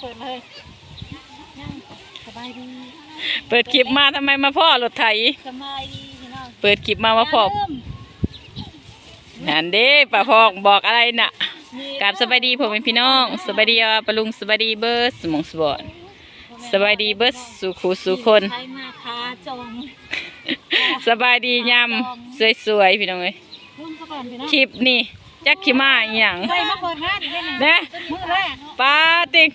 เปิดเลยนั่งสบายดีเปิดคลิปมาทำไมมาพ่อรถไถ สบายดีพี่น้องเปิดคลิปมามาพ่อเริ่มนั่นเด้ป้าพองบอกอะไรน่ะกราบสบายดีผมเป็นพี่น้องสบายดีอะปะลุงสบายดีเบิร์ดสมองสบอนสบายดีเบิร์ดสู่คูสู่คนใช้มาคาจองสบายดียำสวยๆพี่น้องเอ้ยรุ่นซะก่อนพี่น้องคลิปนี่จักขี้มาอหย่างใส่มาเปิดงานอีกแล้วนะมือแรกป้าติ๊ก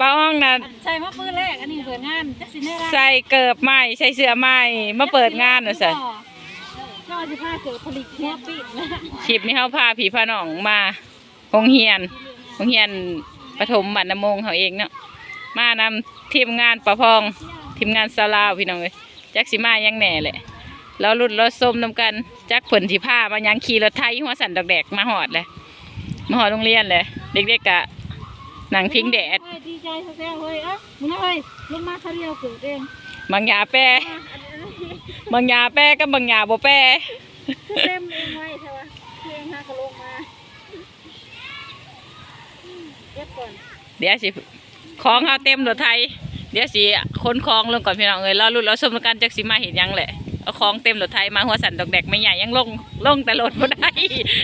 ป้าอ้องน่ะใส่มามือแรกอันนี้เปิดงานจักสิแน่ละใส่เกิบใหม่ใส่เสื้อใหม่มาเปิดงานน่ะสิก็สิพาเกิดผลิตหัวปิดนะคลิปนี้เฮาพาผีพาน้องมาโรงเรียนโรงเรียนปฐมบัณฑมงเขาเองเนาะมานำทีมงานประพองทีมงานซาลาวพี่น้องเอ้ยจักสิมายังแหน่แหละเรารุ่นเราส้มนำกันจักผลที่ผ้ามายังขี่รถไทยหัวสันดอกแดกมาหอดเลยมาหอดโรงเรียนเลยเด็กๆกะหนังพิงแดดเฮ้ยดี ใจแซ่บๆเฮ้ยเอ้ะมึงนะเฮ้ยลงมาเขาเดียวเกิดเองบางยาแปรบางยาแปรกับบางยาบ่แปรเต็มเองไว้ใช่ปะเองห้ากระลงมาเก็บก่อนเดี๋ยวสิของเขาเต็มรถไทย เดี๋ยวสิค้นของลงก่อนพี่น้องเอ้ยเรารุ่นเราสมกันจักสิมาเห็นยังแหละเอาของเต็มรถไทยมาหัวสันดอกแดกไม่ใหญ่ยังลงลงแต่รถบ่ได้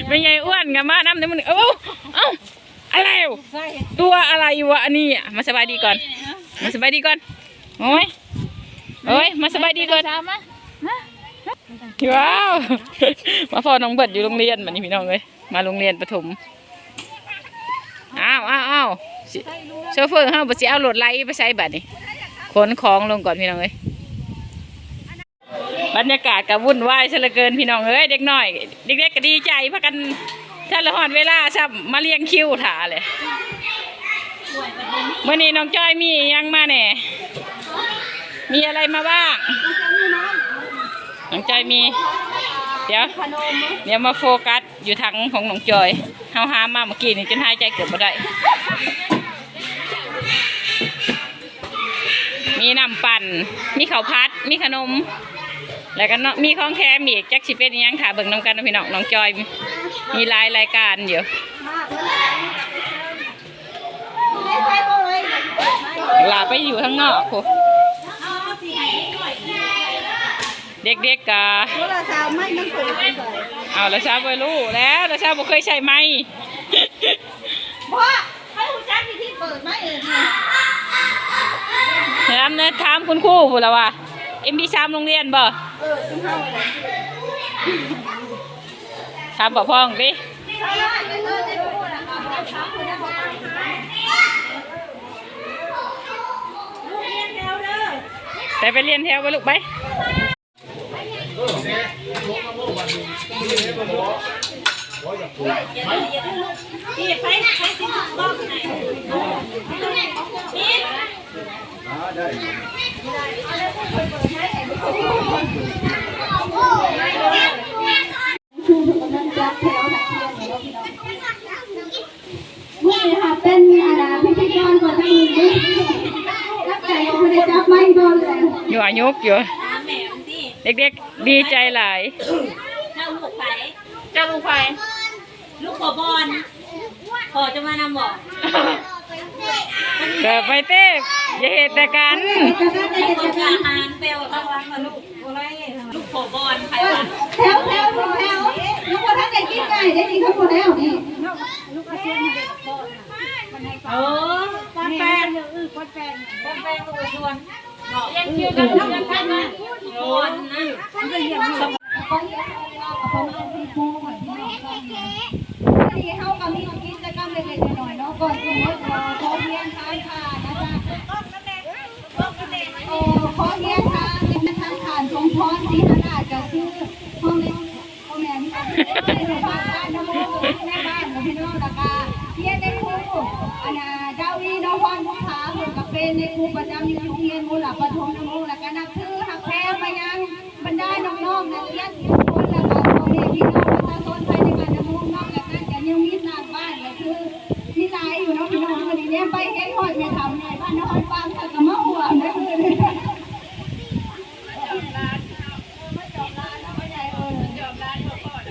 ไม่ใหญ่อ้วนกันมาน้ำในมันเอ้าเอ้า อะไรวะใส่ตัวอะไรวะอันนี้อะมาสบายดีก่อน มาสบายดีก่อนโอ้ยโอ้ยมาสบายดีก่อนตามมาฮะว้าวมาพอน้องเบิดอยู่โรงเรียนบัดนี้พี่น้องเลยมาโรงเรียนประถมอ้าวอ้าวอ้าวสิใส่ลูกโชเฟอร์เฮาบ่สิเอารถไล่ไปใช้บัดนี้ขนของลงก่อนพี่น้องเอ้ยบรรยากาศก็วุ่นวายซะเหลือเกินพี่น้องเอ้ยเด็กน้อย เด็กๆก็ดีใจพากัน ถ้าละฮอดเวลาซ้ำมาเลี้ยงคิวถาเลยเมื่อนี้น้องจ้อยมียังมาแน่มีอะไรมาบ้าง น้องจ้อยมี เดี๋ยว เดี๋ยวมาโฟกัสอยู่ทางของน้องจอยเฮาหามาเมื่อกี้นี่จนหายใจเกือบบ่ได้ มีน้ำปั่น มีข้าวพัด มีขนม แล้วก็เนาะมีของแถมอีกจักสิเป็นอิหยังถ่าเบิ่งน้ำกันเนาะพี่น้องน้องจอย มีหลายรายการอยู่ลาไปอยู่ข้างนอกโหเด็กๆกะโทรศัพท์ไม่มันเปิดไปใส่เอาแล้วชาบ่รู้แล้วแล้วชาบ่เคยใช้ไม้เพราะให้หูจักที่ที่เปิดไม่เองเนี่ยถามนะถามคุณครูพูดแล้วว่า MB3 โรงเรียนบ่เออซึ่งเข้าไปถามบ่พ่องดิเข้าได้ไปเลยจะพูดนะคะเอาถามคนนั้นบอกลูกเรียนแถวเด้อแต่ไปเรียนแถวไปลูกไปนี่ไปไปสิบอกไหนนี่ ค่ะเป็นอาพิธีกรก่อนทั้งนี้รับใจคุณได้จับไม่โดนเลยอยู่อายุกอยู่เด็กๆดีใจหลายเจ้าลูกไปเจ้าลูกไฟลูกขอบอลขอจะมานำบอก เกิดไปเต้อย่าเหตุแต่กันคนอาเปลวทั้งวันมาลูกอะไรลูกขอบอลใครวะแถวแถวแถวลูกคนท่านเด็กกินไก่ได้ดีทั้งหมดแล้วนี่เออป้อนแป้งเออป้อนแป้งป้อนแป้งลูกชวนเรียนคิวกันทำกันกันนะชวนนะ ที่เข้ากับมีกิจกรรมเล็กๆน้อยๆเนาะก่อนสมมติขอเรียนทานทานนะจ๊ะโอ้ขอเรียนทานทานทานสมพรศรีหราชก็คือห้องเล็กห้อแม่ที่ในบ้านน้ำมันในบ้านพี่น้องตะกาเรียนในครูอันน่ะดาวีน้องพรผู้ขาเพิ่นก็เป็นในครูประจำอยู่โรงเรียนมูลปฐมนโมแล้วก็นับถือหักแพงมายังบรรดาน้องๆนักเรียน ไปเฮ็ดฮอดแม่ทำในบ้านนครฟังค่ะก็มาห่วงนะคือ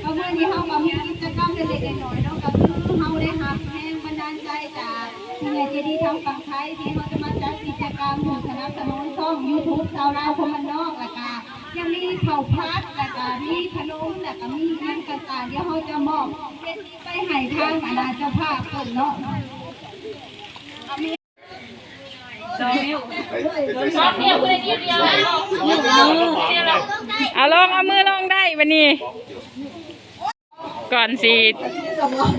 ก็เมื่อนี้เฮาก็มีกิจกรรมเล็กๆน้อยๆเนาะก็คือเฮาได้รับแรงบันดาลใจจากผู้ม่เจดีทางฝั่งไทยที่เขาจะมาจัดกิจกรรมสนับสนุนช่องยูทูบชาวลาวคนมันนอกแล้วก็ยังมีข้าวพัดแล้วก็มีขนมแล้วก็มีเงินต่างๆเดี๋ยวเขาจะมอบเจดีไปให้ทางอาณาเจ้าภาพเพิ่นเนาะ เอาลองเอามือลองได้วันนี้ ก่อนสิ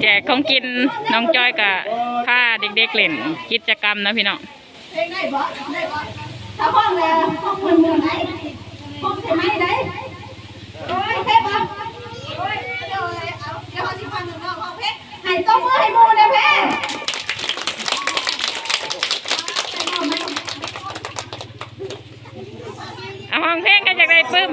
แจกของกินน้องจ้อยกับพาเด็กๆเล่นกิจกรรมนะพี่น้องเพลงได้บ่ได้บ่ถ้าห้องแล้วห้องเมืองเมือไหนห้องใช่ไหมได้โอ้ยใช่บ่โอ้ยเดี๋ยวเอาเดี๋ยวเขาสิฟังหนึ่งรอบห้องเพลงให้ต้องมือให้มูนะแม่เอาห้องเพลงกันจากไรปึ้ม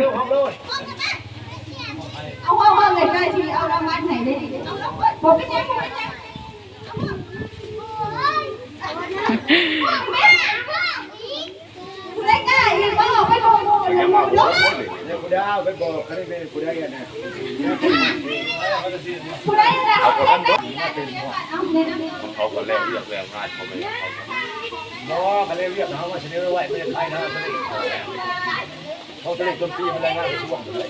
เอาห้องห้องเลยได้ทีเอารางวัลไหนได้ดิเอารางวัลผมไม่ใช่ผมไม่ใช่แม่คุณได้ง่ายยังบ่ไม่ลงมือเลยมึงลง เนี่ยกูได้เอาไปบอกเขาได้เป็นกูได้กันนะคุณได้แล้วเอาเล่นได้เอาเล่นเขาก็เล่นเรียกแล้วงานเขาไม่เขาบอกเขาเรียกเรียกเขาว่าชนะไว้ไม่ได้ไทยนะเขาเรียกเขาเรียกต้นปีมันแรงงานไปช่วงเลย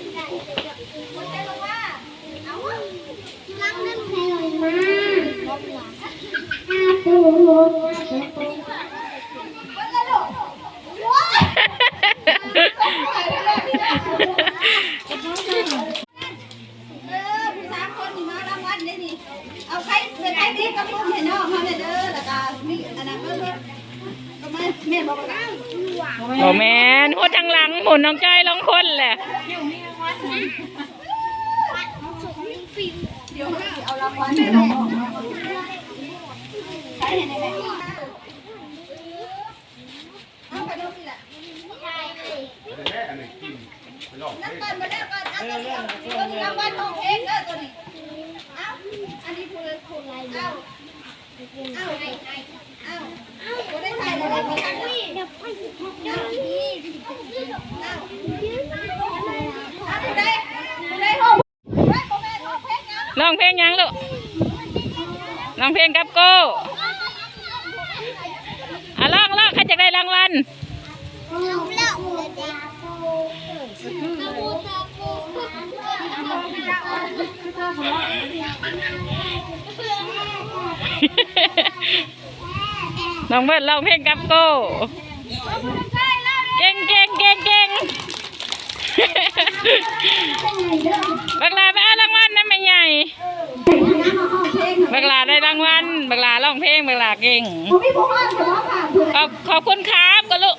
เออผู้สามคนนี่มารางวัลได้นี่เอาใครเพื่อใครดีกับผมเห็นเนาะเขาเนี่ยเด้อแล้วก็มีอันนั้นก็เลยก็ไม่แม่บอกว่า โอแมนหัวทางหลังหมุ นน้องจอยลองคนแหละเดี๋ยวเขาสิเอารางวัลให้แม่ใช่เห็นไหมเอาไปดูสิล่ะนั่นก่อนมาแล้วก่อนเอาตัวนี้ตัวนี้รางวัลของเองเด้อตัวนี้ เอาอันนี้คือคุณอะไรเอาเอาเอาเอา รนะลองเพลงยังลูกลองเพลงกับโก้อะลองลองใครจะได้รางวัล น้องเบิร์ดร้องเพลงกับโก้เก่งเก่งเก่งเก่งบักลาไปเอารางวัลนะแม่ใหญ่บักลาได้รางวัลบักลาร้องเพลงบักลาเก่งผมมีผู้ห้องเฉพาะค่ะคือขอบขอบคุณครับก็ลูก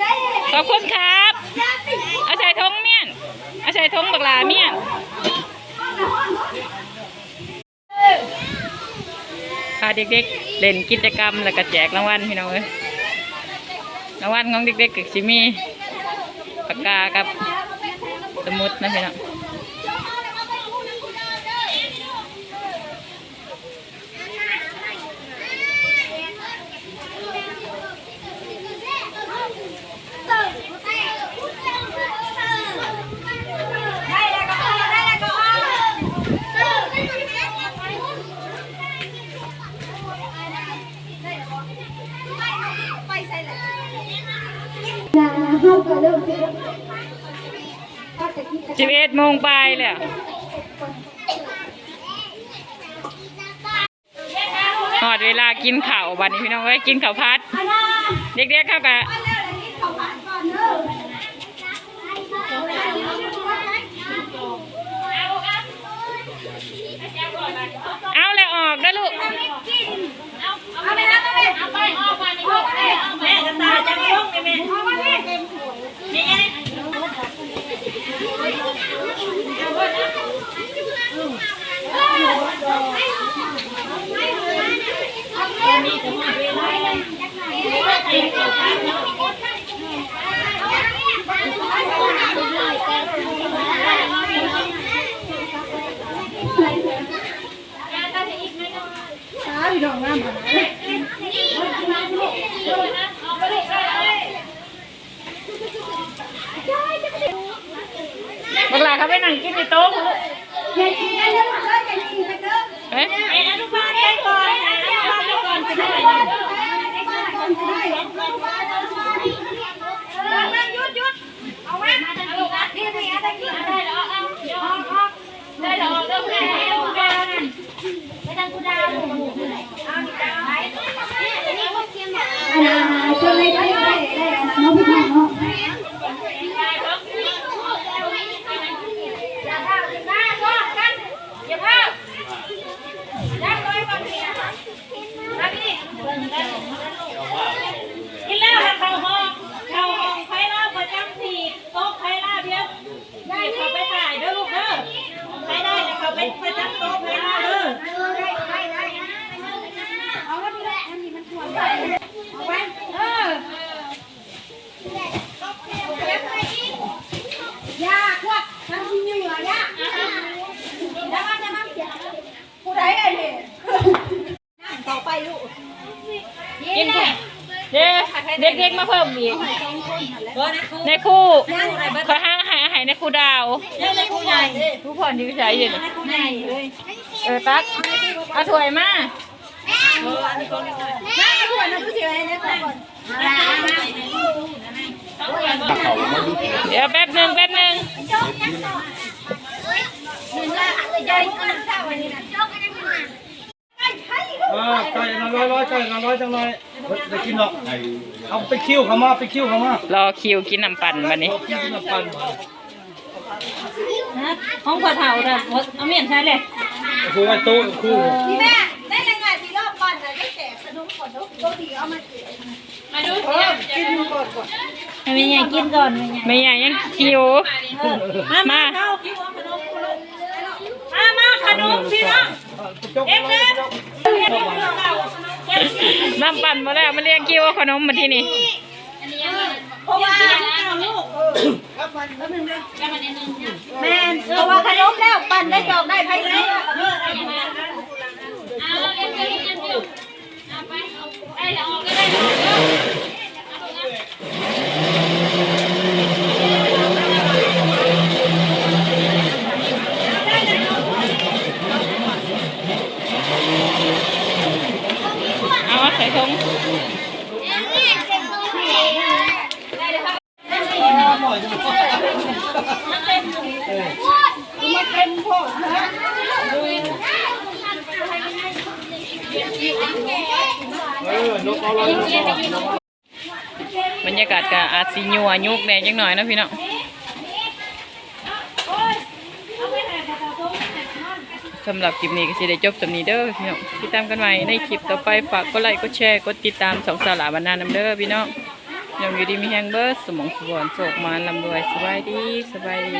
ได้ขอบคุณครับเอาใส่ทงเมียนเอาใส่ทงบักลาเมียนพาเด็กๆ เล่นกิจกรรมแล้วก็แจกรางวัลพี่น้องเอ้ยรางวัลของเด็กๆก็สิมีปากกากับสมุดนะพี่น้อง ได้แล้วก็เอาได้แล้วก็เอาไปใส่เลยนะห้องก็ เริ่มสิบเอ็ดโมงไปแล้วหอดเวลากินข้าวบัดนี้พี่น้องเอ้ยกินข้าวพัด เด็กๆเข้ากะเอาแล้วออกได้ลูกเอาไปนะเอาไปเอาไปเอาไปเอาไปแม่กระตาจังยกแม่ บักหลาเขาไปนั่งกินในโต๊ะอย่ากินนะเด้ออย่ากินนะเด้อเอ๊ะอนุบาลไปก่อนอนุบาลไปก่อนจะได้หยุดหยุดเอาไว้นี่นี่อะไรกินได้หรอเอาได้หรอเด้อแม่เอาไปนั่นไปทางกูดาว มาเพิ่มอีกในคู่ขอห้างหายหายในคู่ดาวเนี่ยเลยผู้ใหญ่ผู้ผ่อนที่ใช้อยู่เนี่ยผู้ใหญ่เลยเออตักเอาถ้วยมาแม่ผู้นั้นผู้เสียเนี่ยก่อนเขาไม่รู้เดี๋ยวแป๊บหนึ่งแป๊บหนึ่ง อ่าไก่ละร้อยร้อยไก่ละร้อยจังเลยได้กินหรอกเอาไปคิ้วเขามาไปคิ้วเขามารอคิวกินน้ำปั่นวันนี้เอาคิ้วกินน้ำปันนะห้องขวดเถาเด้อเอาเมียนใช่เลยคือไอ้โต๊ะคือพี่แม่ได้ยังไงที่รอบปันน่ะได้แจกขนมขนมโตดีเอามาแจกมาดูกินก่อนก่อนให้แม่ใหญ่กินก่อนแม่ใหญ่ไม่อยากยังคิวมามาเข้ามามาขนมพี่น้องจกเอ็งเด้อ น้ำปั่นมาแล้วมาเรียกคิวเอาขนมมาที่นี่เพราะว่าลูกแม่เพราะว่าขนมแล้วปั่นได้จอกได้ไผไหนเอามาใส่ถุง เออนกเอาร้อยนกเอา บรรยากาศก็อาจสิยัวยุกแดงจังหน่อยนะพี่น้องสำหรับคลิปนี้ก็สิได้จบสำนีเด้อพี่น้องติดตามกันใหม่ในคลิปต่อไปฝากกดไลค์กดแชร์กดติดตามสองสาระบรรณานำเด้อพี่น้องยังอยู่ดีมีแฮงเบิร์ดสมองสวรรค์โศกมานลำรวยสบายดีสบายดี